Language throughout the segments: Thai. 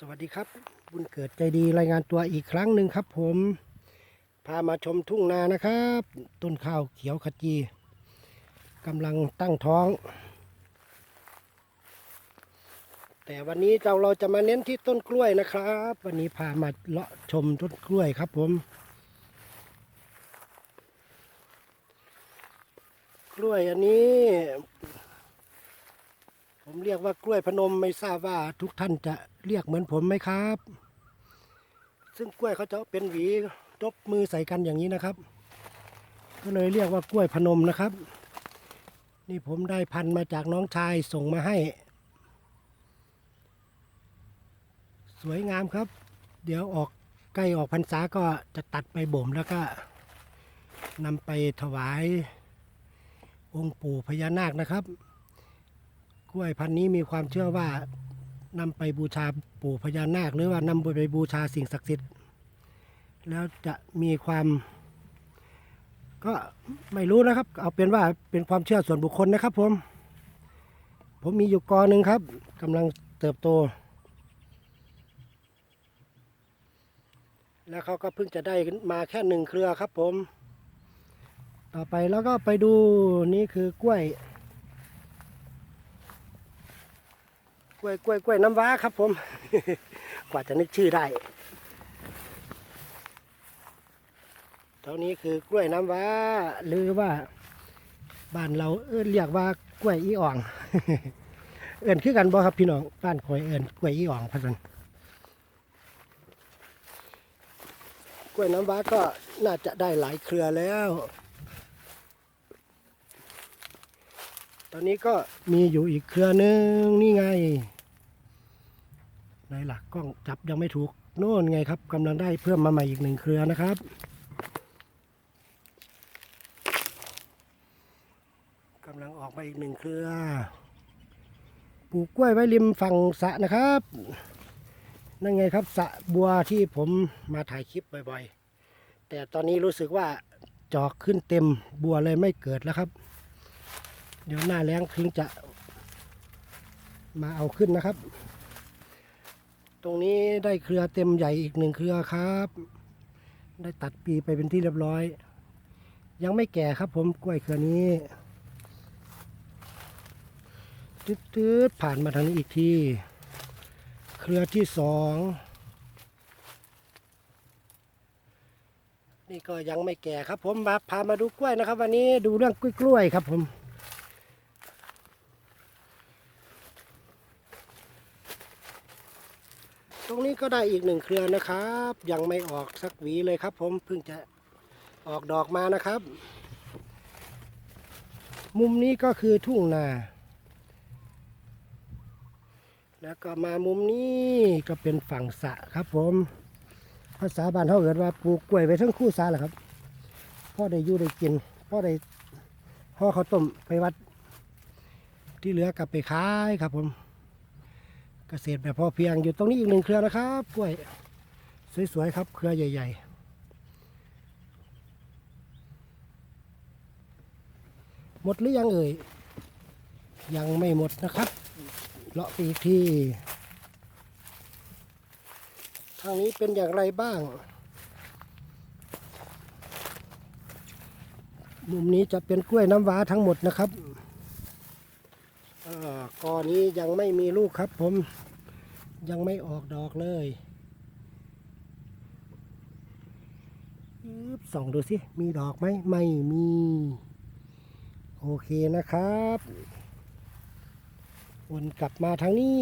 สวัสดีครับ บุญเกิดใจดีรายงานตัวอีกครั้งหนึ่งครับ ผม พามาชมทุ่งนานะครับ ต้นข้าวเขียวขจีกำลังตั้งท้อง แต่วันนี้เราเราจะมาเน้นที่ต้นกล้วยนะครับ วันนี้พามาเลาะชมต้นกล้วยครับ ผม กล้วยอันนี้ ผมเรียกว่ากล้วยพนมไม่ทราบว่าทุกท่านจะเรียกเหมือนผมไหมครับ ซึ่งกล้วยเขาจะเป็นหวีรบมือใส่กันอย่างนี้นะครับ ก็เลยเรียกว่ากล้วยพนมนะครับ นี่ผมได้พันธุ์มาจากน้องชายส่งมาให้ สวยงามครับ เดี๋ยวออกใกล้ออกพรรษาก็จะตัดไปบ่มแล้วก็นำไปถวายองค์ปู่พญานาคนะครับ ล้วยพันธุ์นี้มีความเชื่อว่านำไปบูชาปู่พญานาค หรือว่านำไปบูชาสิ่งศักดิ์สิทธิ์ แล้วจะมีความ ก็ไม่รู้นะครับ เอาเป็นว่าเป็นความเชื่อส่วนบุคคลนะครับ ผม ผมมีอยู่กอหนึ่งครับกำลังเติบโต แล้วเขาก็เพิ่งจะได้มาแค่หนึ่งเครือครับ ผม ต่อไปแล้วก็ไปดูนี่คือกล้วย ล้วยกล้วยกล้วยน้ำว้าครับผม กว่าจะนึกชื่อได้เท่านี้คือกล้วยน้ำว้า หรือว่าบ้านเราเอิ้นเรียกว่ากล้วยอีอ่อง เอิ้นคือกันบ่ครับพี่น้องบ้านคอยเอิ้นกล้วยอีอ่องพันธุ์กล้วยน้ำว้าก็น่าจะได้หลายเครือแล้ว ตอนนี้ก็มีอยู่อีกเครือหนึ่งนี่ไงไหนหลักกล้องจับยังไม่ถูกโน่นไงครับกำลังได้เพิ่มมาใหม่อีกหนึ่งเครือนะครับ กำลังออกมาอีกหนึ่งเครือ ปลูกกล้วยไว้ริมฝั่งสะนะครับ นั่นไงครับสะบัวที่ผมมาถ่ายคลิปบ่อยๆ แต่ตอนนี้รู้สึกว่าจอกขึ้นเต็มบัวเลยไม่เกิดแล้วครับ เดี๋ยวหน้าแรงถึงจะมาเอาขึ้นนะครับ ตรงนี้ได้เครือเต็มใหญ่อีกหนึ่งเครือครับ ได้ตัดปีไปเป็นที่เรียบร้อย ยังไม่แก่ครับผมกล้วยเครือนี้ตืดๆผ่านมาทางนี้อีกที เครือที่สองนี่ก็ยังไม่แก่ครับผมมาพามาดูกล้วยนะครับ วันนี้ดูเรื่องกล้วยๆครับผม ตรงนี้ก็ได้อีกหนึ่งเครือนะครับ ยังไม่ออกสักหวีเลยครับ ผมเพิ่งจะออกดอกมานะครับ มุมนี้ก็คือทุ่งนา แล้วก็มามุมนี้ก็เป็นฝั่งสะครับผม ภาษาบ้านเขาเกิดว่าปลูกกล้วยไว้ทั้งคู่สาแหละครับพ่อได้ยู่ได้กินพ่อได้ห่อเขาต้มไปวัด ที่เหลือกลับไปขายครับผม กษตรแบบพอเพียงอยู่ตรงนี้อีกหนึ่งเครือนะครับกล้วยสวยๆครับ เครือใหญ่ ๆ หมดหรือยังเอ่ยยังไม่หมดนะครับเลาะไปอีกทีทางนี้เป็นอย่างไรบ้าง มุมนี้จะเป็นกล้วยน้ำว้าทั้งหมดนะครับ กอนี้ยังไม่มีลูกครับผมยังไม่ออกดอกเลยส่องดูสิ มีดอกไหมไม่มี โอเคนะครับวนกลับมาทางนี้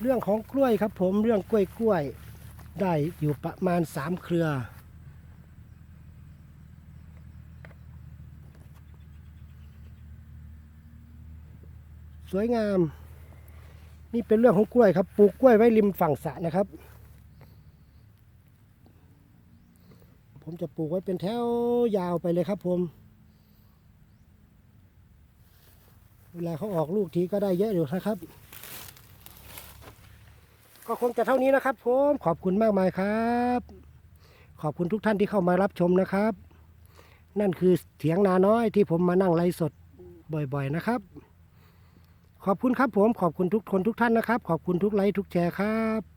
เรื่องของกล้วยครับผมเรื่องกล้วยกล้วยๆได้อยู่ประมาณสามเครือ สวยงาม นี่เป็นเรื่องของกล้วยครับปลูกกล้วยไว้ริมฝั่งสระนะครับ ผมจะปลูกไว้เป็นแถวยาวไปเลยครับผม เวลาเขาออกลูกทีก็ได้เยอะอยู่นะครับ ก็คงจะเท่านี้นะครับผมขอบคุณมากมายครับ ขอบคุณทุกท่านที่เข้ามารับชมนะครับ นั่นคือเถียงนาน้อยที่ผมมานั่งไลฟ์สดบ่อยๆนะครับ ขอบคุณครับผมขอบคุณทุกคนทุกท่านนะครับ ขอบคุณทุกไลค์ทุกแชร์ครับ